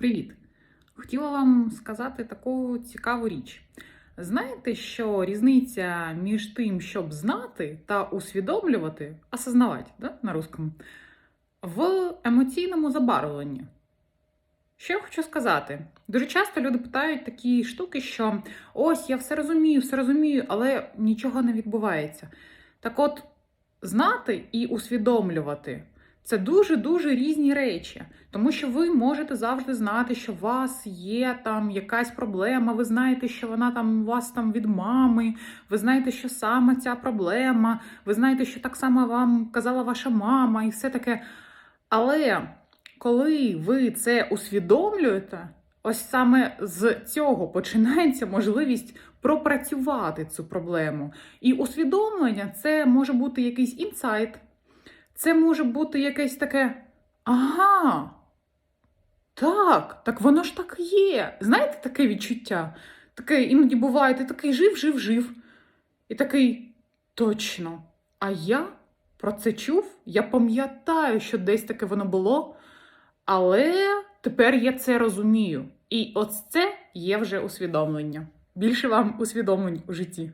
Привіт! Хотіла вам сказати таку цікаву річ. Знаєте, що різниця між тим, щоб знати та усвідомлювати, осознавати да, на русскому, в емоційному забарвленні? Що я хочу сказати? Дуже часто люди питають такі штуки, що ось я все розумію, все розумію, але нічого не відбувається. Так от, знати і усвідомлювати це дуже-дуже різні речі. Тому що ви можете завжди знати, що у вас є там якась проблема, ви знаєте, що вона там у вас там від мами, ви знаєте, що саме ця проблема, ви знаєте, що так само вам казала ваша мама, і все таке. Але коли ви це усвідомлюєте, ось саме з цього починається можливість пропрацювати цю проблему. І усвідомлення це може бути якийсь інсайт, це може бути якесь таке. Ага. Так, так воно ж так є. Знаєте таке відчуття? Таке іноді буває, ти такий жив, жив, жив. І такий точно. А я про це чув, я пам'ятаю, що десь таке воно було, але тепер я це розумію. І ось це є вже усвідомлення. Більше вам усвідомлень у житті.